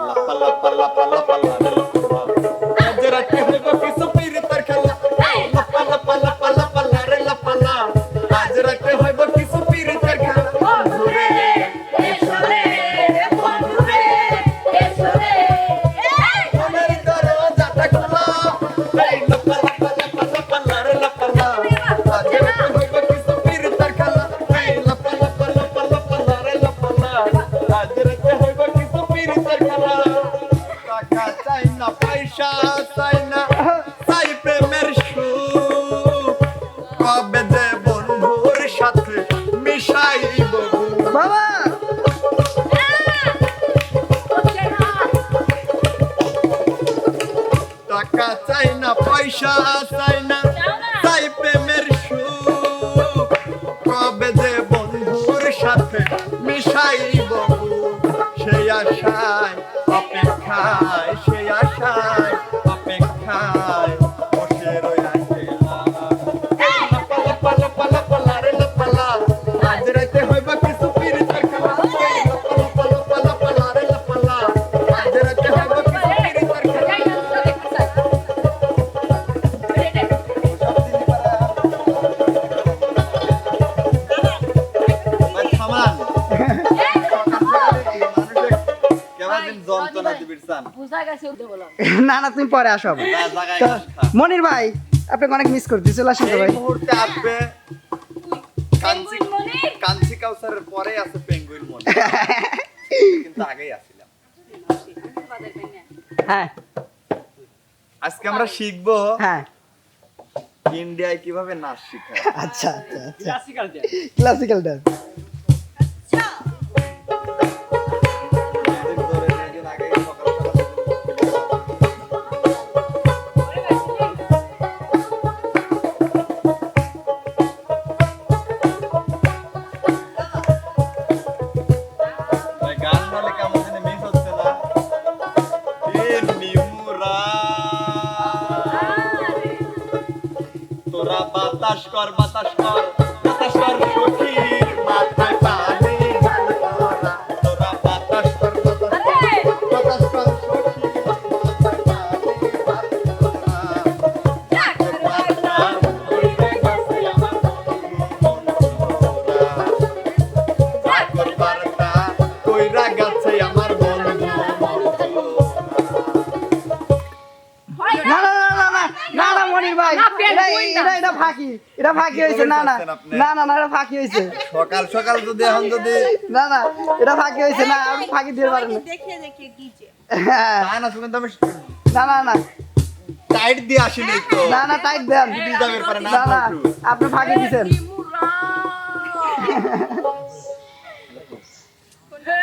লাপা লাপা লাপা লাপা লারে লাপা আজ টাকা চাই না, পয়সা চাই না। চাই প্রেমের সুখ কবে যে বন্ধুর সাথে মিশাইব সেই আশায় অপেক্ষায় যন্ত্রণা দিবির চান। না না তুমি পরে আসো। মনির ভাই আপনাকে অনেক মিস করছি চলে আসেন ভাই। মুহূর্তে আসবে কাঞ্চি কাঞ্চি কাউসারের পরে আছে পেঙ্গুইন মনে কিন্তু আগেই আসছিলাম। হ্যাঁ। আজকে আমরা শিখব হ্যাঁ। ইন্ডিয়ায় কীভাবে নাচ শিখায় আচ্ছা আচ্ছা আচ্ছা। ক্লাসিক্যাল ডান্স তোরা বাতাস কর বাতাস কর বাতাস কর সখীর মাথায় পানি তোরা তোরা বাতাস কর বাতাস কর বাতাস কর মনির ভাই। এটা এটা এটা ফাঁকি। এটা ফাঁকি হয়েছে। না না। আপনি? না না না এটা ফাঁকি হয়েছে। সকাল সকাল যদি এখন যদি না না এটা ফাঁকি হয়েছে। না আপনি ফাঁকি দিয়ে পারেন না। দেখিয়ে দেখিয়ে ডিজে হ্যাঁ, না না শুনুন তো আমি না না না। টাইট দিয়ে আসিনি তো। না না টাইট দেন। পারে না না না আপনি ফাঁকি মুরা